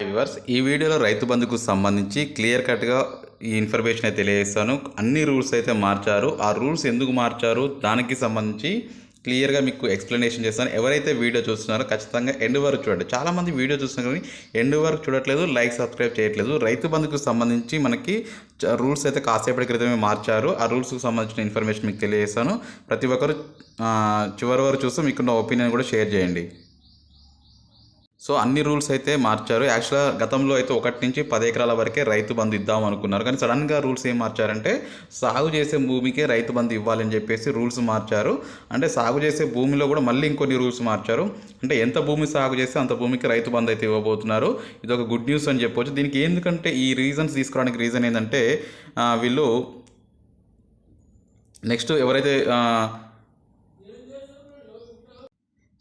Viewers ఈ వీడియోలో రైతు బంధుకు సంబంధించి క్లియర్ కట్గా ఈ ఇన్ఫర్మేషన్ అయితే తెలియజేస్తాను. అన్ని రూల్స్ అయితే మార్చారు. ఆ రూల్స్ ఎందుకు మార్చారు? దానికి సంబంధించి క్లియర్గా మీకు ఎక్స్ప్లెనేషన్ చేస్తాను. ఎవరైతే వీడియో చూస్తున్నారో ఖచ్చితంగా ఎండ్ వరకు చూడండి. చాలామంది వీడియో చూస్తున్నారు కానీ ఎండ్ వరకు చూడట్లేదు లైక్ సబ్స్క్రైబ్ చేయట్లేదు. రైతు బంధుకు సంబంధించి మనకి రూల్స్ అయితే కాసేపటి క్రితమే మార్చారు. ఆ రూల్స్కి సంబంధించిన ఇన్ఫర్మేషన్ మీకు తెలియజేస్తాను. ప్రతి ఒక్కరు చివరి వరకు చూస్తూ మీకున్న ఒపీనియన్ కూడా షేర్ చేయండి. సో అన్ని రూల్స్ అయితే మార్చారు. యాక్చువల్గా గతంలో అయితే ఒకటి నుంచి పది ఎకరాల వరకే రైతు బంధు ఇద్దాం అనుకున్నారు. కానీ సడన్గా రూల్స్ ఏం మార్చారంటే సాగు చేసే భూమికే రైతు బంధు ఇవ్వాలని చెప్పేసి రూల్స్ మార్చారు. అంటే సాగు చేసే భూమిలో కూడా మళ్ళీ ఇంకొన్ని రూల్స్ మార్చారు. అంటే ఎంత భూమి సాగు చేస్తే అంత భూమికి రైతు బంధు అయితే ఇవ్వబోతున్నారు. ఇది ఒక గుడ్ న్యూస్ అని చెప్పొచ్చు. దీనికి ఎందుకంటే ఈ రీజన్స్ తీసుకోవడానికి రీజన్ ఏంటంటే వీళ్ళు నెక్స్ట్ ఎవరైతే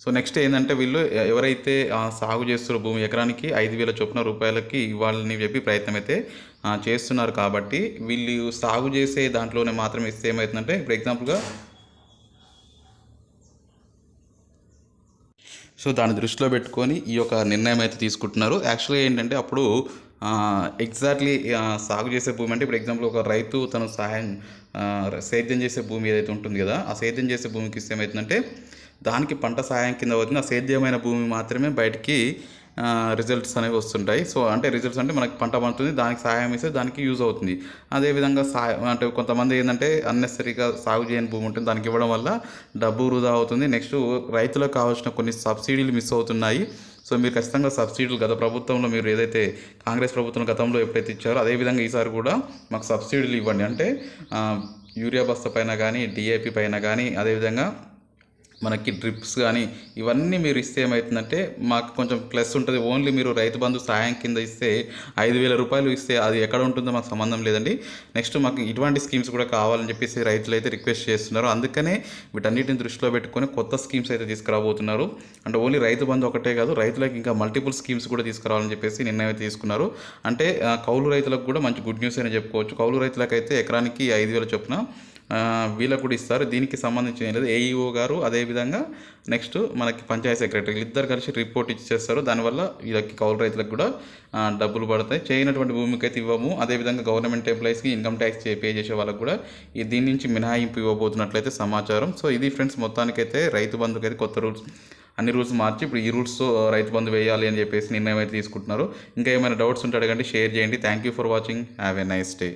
సో నెక్స్ట్ ఏంటంటే వీళ్ళు ఎవరైతే సాగు చేస్తున్న భూమి ఎకరానికి ఐదు వేల చొప్పున రూపాయలకి ఇవ్వాలని చెప్పి ప్రయత్నం అయితే చేస్తున్నారు కాబట్టి వీళ్ళు సాగు చేసే దాంట్లోనే మాత్రం ఇస్తే ఏమవుతుందంటే ఇప్పుడు ఎగ్జాంపుల్గా సో దాన్ని దృష్టిలో పెట్టుకొని ఈ యొక్క నిర్ణయం అయితే తీసుకుంటున్నారు. యాక్చువల్గా ఏంటంటే అప్పుడు ఎగ్జాక్ట్లీ సాగు చేసే భూమి అంటే ఇప్పుడు ఎగ్జాంపుల్ ఒక రైతు తను సహాయం సేద్యం చేసే భూమి ఏదైతే ఉంటుంది కదా ఆ సేద్యం చేసే భూమికి ఇస్తే ఏమవుతుందంటే దానికి పంట సహాయం కింద వచ్చిన సేద్యమైన భూమి మాత్రమే బయటికి రిజల్ట్స్ అనేవి వస్తుంటాయి. సో అంటే రిజల్ట్స్ అంటే మనకి పంట పండుతుంది దానికి సహాయం ఇస్తే దానికి యూజ్ అవుతుంది. అదేవిధంగా సహాయం అంటే కొంతమంది ఏంటంటే అన్నెసరీగా సాగు చేయని భూమి ఉంటుంది దానికి ఇవ్వడం వల్ల డబ్బు వృధా అవుతుంది. నెక్స్ట్ రైతులకు కావాల్సిన కొన్ని సబ్సిడీలు మిస్ అవుతున్నాయి. సో మీరు ఖచ్చితంగా సబ్సిడీలు గత ప్రభుత్వంలో మీరు ఏదైతే కాంగ్రెస్ ప్రభుత్వం గతంలో ఎప్పుడైతే ఇచ్చారో అదేవిధంగా ఈసారి కూడా మాకు సబ్సిడీలు ఇవ్వండి. అంటే యూరియా బస్తా పైన కానీ డిఏపి పైన కానీ అదేవిధంగా మనకి డ్రిప్స్ కానీ ఇవన్నీ మీరు ఇస్తే ఏమవుతుందంటే మాకు కొంచెం ప్లస్ ఉంటుంది. ఓన్లీ మీరు రైతు బంధు సహాయం కింద ఇస్తే ఐదు వేల రూపాయలు ఇస్తే అది ఎక్కడ ఉంటుందో మాకు సంబంధం లేదండి. నెక్స్ట్ మాకు ఇటువంటి స్కీమ్స్ కూడా కావాలని చెప్పేసి రైతులు అయితే రిక్వెస్ట్ చేస్తున్నారు. అందుకనే వీటన్నిటిని దృష్టిలో పెట్టుకొని కొత్త స్కీమ్స్ అయితే తీసుకురాబోతున్నారు. అంటే ఓన్లీ రైతు బంధు ఒకటే కాదు రైతులకు ఇంకా మల్టిపుల్ స్కీమ్స్ కూడా తీసుకురావాలని చెప్పేసి నిర్ణయం అయితే తీసుకున్నారు. అంటే కౌలు రైతులకు కూడా మంచి గుడ్ న్యూస్ అని చెప్పుకోవచ్చు. కౌలు రైతులకైతే ఎకరానికి ఐదు వేల చొప్పున వీళ్ళకు కూడా ఇస్తారు. దీనికి సంబంధించిన ఏం లేదు. ఏఈఓ గారు అదేవిధంగా నెక్స్ట్ మనకి పంచాయతీ సెక్రటరీ ఇద్దరు కలిసి రిపోర్ట్ ఇచ్చేస్తారు దానివల్ల వీళ్ళకి కౌలు రైతులకు కూడా డబ్బులు పడతాయి. చేయనటువంటి భూమికి అయితే ఇవ్వము. అదేవిధంగా గవర్నమెంట్ ఎంప్లాయీస్కి ఇన్కమ్ ట్యాక్స్ పే చేసే వాళ్ళకి కూడా ఈ దీని నుంచి మినహాయింపు ఇవ్వబోతున్నట్లయితే సమాచారం. సో ఇది ఫ్రెండ్స్ మొత్తానికైతే రైతు బంధుకైతే కొత్త రూల్స్ అన్ని రూల్స్ మార్చి ఇప్పుడు ఈ రూల్స్తో రైతు బంధు వేయాలి అని చెప్పేసి నిర్ణయం అయితే తీసుకుంటున్నారు. ఇంకా ఏమైనా డౌట్స్ ఉంటే అడగండి షేర్ చేయండి. Thank you for watching have a nice day